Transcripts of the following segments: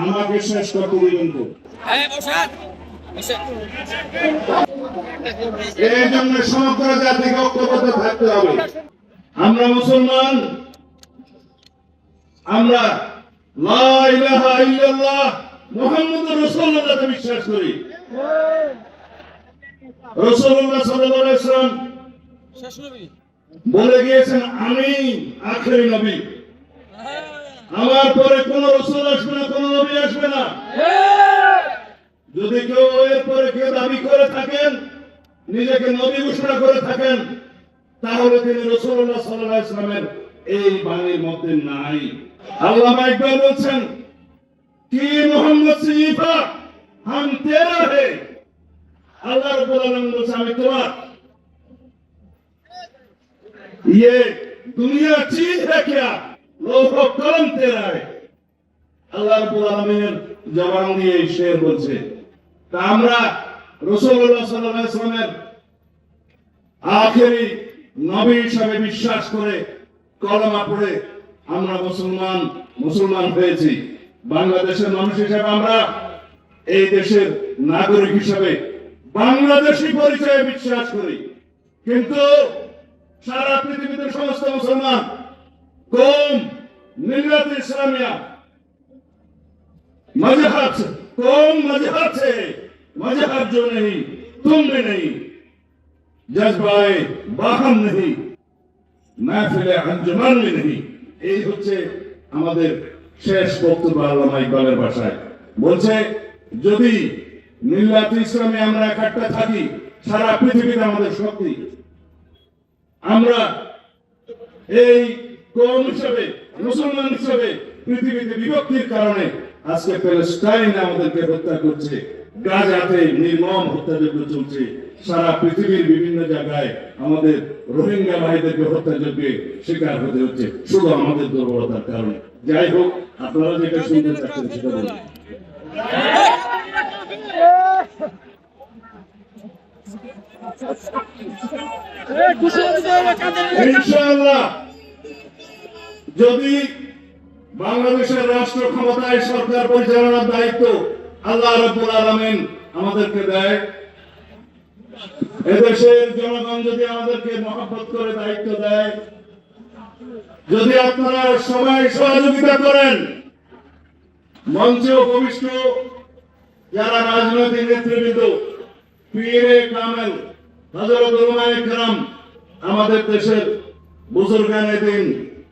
আমাকে শেষ করতে দিবেন তো এই জন্য সমগ্র জাতিকে ঐক্যবদ্ধ থাকতে হবে। আমরা মুসলমান আমরা লা ইলাহা ইল্লাল্লাহ মুহাম্মদুর রাসূলুল্লাহকে বিশ্বাস করি। রাসূলুল্লাহ সাল্লাল্লাহু আলাইহি ওয়াসাল্লাম শেষ নবী। বলে গিয়েছেন আমি আখেরি নবী। আমার পরে কোন রসুল আসবে না কোন নবী আসবে না যদি কেউ এর পরে কেউ দাবি করে থাকেন নিজেকে নবী ঘোষণা করে থাকেন তাহলে তিনি রসুল্লাহ সাল্লাহ ইসলামের এই বাণীর মধ্যে নাই আল্লাহ ইকবাল বলছেন কি মোহাম্মদ সিফা হাম তেরা হে আল্লাহ রব্বুল আলামিন বলছে আমি তোমার ये दुनिया चीज है क्या বিশ্বাস করে কলমা পড়ে আমরা মুসলমান মুসলমান হয়েছি। বাংলাদেশের মানুষ হিসেবে আমরা এই দেশের নাগরিক হিসেবে বাংলাদেশি পরিচয়ে বিশ্বাস করি। কিন্তু সারা পৃথিবীতে সমস্ত মুসলমান কম ইসলামিয়া मजहब से कौन मजहब से मजहब जो नहीं तुम भी नहीं जज्बाए बाहम नहीं महफिल अंजुमान भी नहीं এই হচ্ছে আমাদের শেষ বক্তব্য আল্লামা ইকবালের ভাষায় বলছে যদি মিল্লাত ইসলামে আমরা একাট্টা থাকি সারা পৃথিবীতে আমাদের শক্তি আমরা এই কম হিসাবে মুসলমান হিসাবে পৃথিবীতে বিভক্তির কারণে আজকে প্যালেস্টাইন আমাদেরকে হত্যা করছে। গাজাতে নির্মম হত্যাযজ্ঞ চলছে। সারা পৃথিবীর বিভিন্ন জায়গায় আমাদের রোহিঙ্গা ভাইদেরকে হত্যাযজ্ঞে শিকার হতে হচ্ছে। শুধু আমাদের দুর্বলতার কারণে। যাই হোক আপনারা যেটা শুনতে চাচ্ছেন সেটা বলুন। ইনশাআল্লাহ। যদি বাংলাদেশের রাষ্ট্র ক্ষমতায় সরকার পরিচালনার দায়িত্ব আল্লাহ রাব্বুল আলামিন আমাদেরকে দেয়, এদেশের জনগণ যদি আমাদেরকে মহব্বত করে দায়িত্ব দেয়, যদি আপনারা সবাই সহযোগিতা করেন মঞ্চে উপবিষ্ট যারা রাজনৈতিক নেতৃবৃন্দ, পীরে কামেল উলামায়ে আমাদের দেশের বুজুর্গানে দিন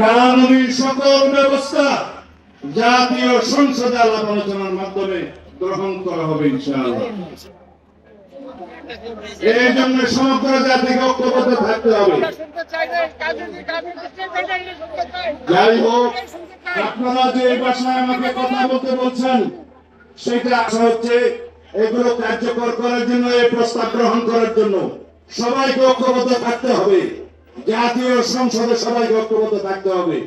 কানুনি সকল ব্যবস্থা জাতীয় সংসদে আলাপ আলোচনার মাধ্যমে গ্রহণ করা হবে এই জন্য সমগ্র জাতিকে ঐক্যবদ্ধ থাকতে হবে। যাই হোক, আপনারা যে আমাকে কথা বলতে বলছেন, সেটা আশা হচ্ছে এগুলো কার্যকর করার জন্য, এই প্রস্তাব গ্রহণ করার জন্য সবাইকে ঐক্যবদ্ধ থাকতে হবে। জাতীয় সংসদে সবাই ঐক্যবদ্ধ থাকতে হবে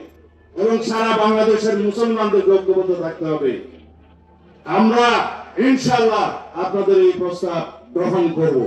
এবং সারা বাংলাদেশের মুসলমানদের ঐক্যবদ্ধ থাকতে হবে। আমরা ইনশাল্লাহ আপনাদের এই প্রস্তাব গ্রহণ করব।